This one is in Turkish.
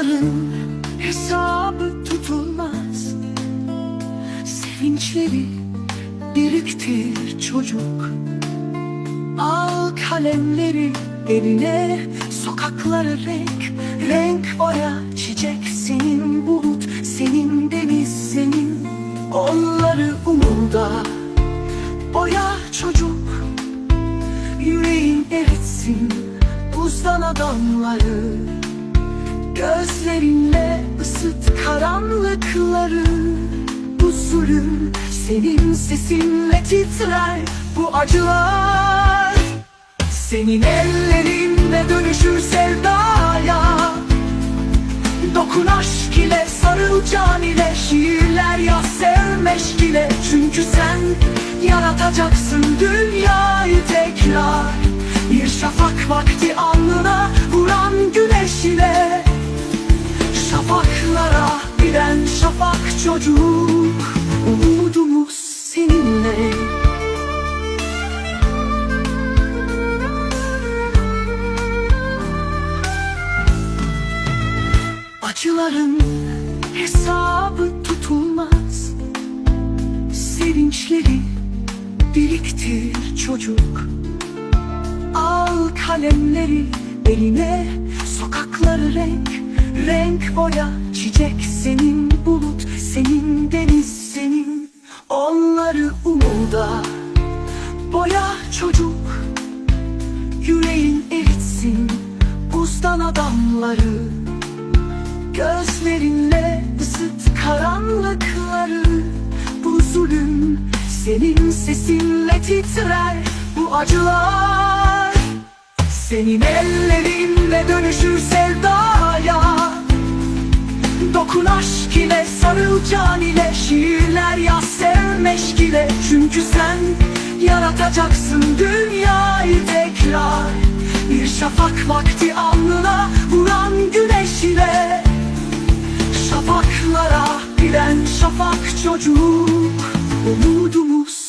Acıların hesabı tutulmaz. Sevinçleri biriktir çocuk. Al kalemleri eline Sokakları renk, renk boya Çiçek senin bulut, senin deniz, senin Onları umulda Boya çocuk Yüreğin eritsin Buzdan adamları. Gözlerinle ısıt karanlıkları Bu zulüm senin sesinle titrer bu acılar. Senin ellerinle dönüşür sevdaya Dokun aşk ile sarıl can ile Şiirler yaz sevmeşk ile Çünkü sen yaratacaksın dünyayı tekrar. Bir şafak vakti alnına vuran güneş ile çocuk Umudumuz seninle. Acıların hesabı tutulmaz. Sevinçleri biriktir çocuk. Al kalemleri eline Sokakları renk, renk boya Çiçek senin çocuk Yüreğin eritsin buzdan adamları. Gözlerinle ısıt karanlıkları Bu zulüm senin sesinle titrer Bu acılar. Senin ellerinle dönüşür sevdaya Dokun aşk ile sarıl can ile Şiirler yaz yaratacaksın dünyayı tekrar. Bir şafak vakti alnına vuran güneş ile Şafaklara giden şafak çocuk. Umudumuz